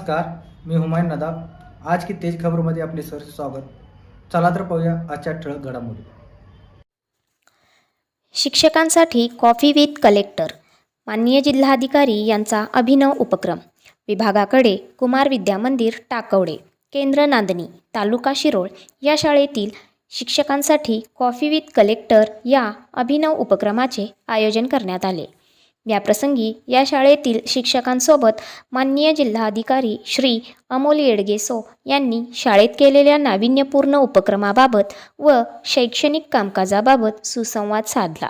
नमस्कार मी हुमायून नदाब. आज की तेज खबरमध्ये आपले सर स्वागत. चला तर पाहूया आजच्या ठळक घडामोडी. शिक्षकांसाठी कॉफी विथ कलेक्टर माननीय जिल्हाधिकारी यांचा अभिनव उपक्रम. विभागाकडे कुमार विद्या मंदिर टाकवडे केंद्र नांदणी तालुका शिरोळ या शाळेतील शिक्षकांसाठी कॉफी विथ कलेक्टर या अभिनव उपक्रमाचे आयोजन करण्यात आले. याप्रसंगी या शाळेतील शिक्षकांसोबत माननीय जिल्हाधिकारी श्री अमोल येडगेसो यांनी शाळेत केलेल्या नाविन्यपूर्ण उपक्रमाबाबत व शैक्षणिक कामकाजाबाबत सुसंवाद साधला.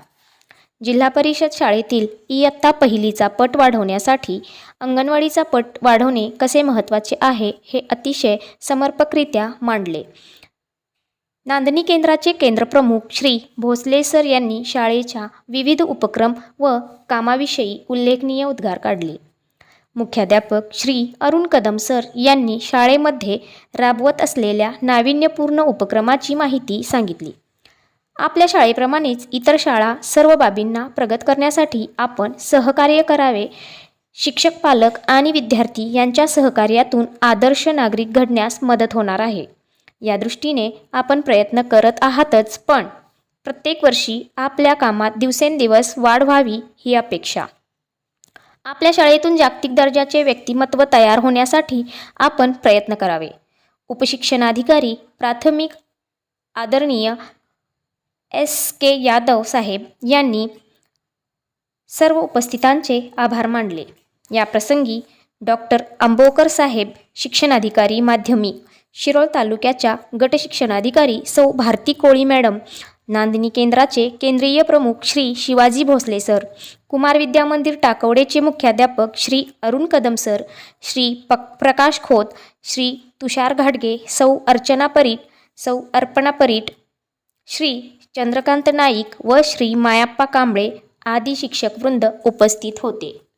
जिल्हा परिषद शाळेतील इयत्ता पहिलीचा पट वाढवण्यासाठी अंगणवाडीचा पट वाढवणे कसे महत्त्वाचे आहे हे अतिशय समर्पकरित्या मांडले. नांदणी केंद्राचे केंद्रप्रमुख श्री भोसले सर यांनी शाळेच्या विविध उपक्रम व कामाविषयी उल्लेखनीय उद्गार काढले. मुख्याध्यापक श्री अरुण कदम सर यांनी शाळेमध्ये राबवत असलेल्या नाविन्यपूर्ण उपक्रमाची माहिती सांगितली. आपल्या शाळेप्रमाणेच इतर शाळा सर्व बाबींना प्रगत करण्यासाठी आपण सहकार्य करावे. शिक्षक पालक आणि विद्यार्थी यांच्या सहकार्यातून आदर्श नागरिक घडण्यास मदत होणार आहे. या दृष्टीने आपण प्रयत्न करत आहातच पण प्रत्येक वर्षी आपल्या कामात दिवसेंदिवस वाढ व्हावी ही अपेक्षा. आपल्या शाळेतून जागतिक दर्जाचे व्यक्तिमत्व तयार होण्यासाठी आपण प्रयत्न करावे. उपशिक्षणाधिकारी प्राथमिक आदरणीय एस के यादव साहेब यांनी सर्व उपस्थितांचे आभार मानले. याप्रसंगी डॉक्टर आंबोकर साहेब शिक्षणाधिकारी माध्यमिक शिरोळ तालुक्याच्या गटशिक्षणाधिकारी सौ भारती कोळी मॅडम नांदणी केंद्राचे केंद्रीय प्रमुख श्री शिवाजी भोसले सर कुमार विद्या मंदिर टाकवडेचे मुख्याध्यापक श्री अरुण कदम सर श्री पक प्रकाश खोत श्री तुषार घाटगे सौ अर्चना परीट सौ अर्पणा परीट श्री चंद्रकांत नाईक व श्री मायाप्पा कांबळे आदी शिक्षकवृंद उपस्थित होते.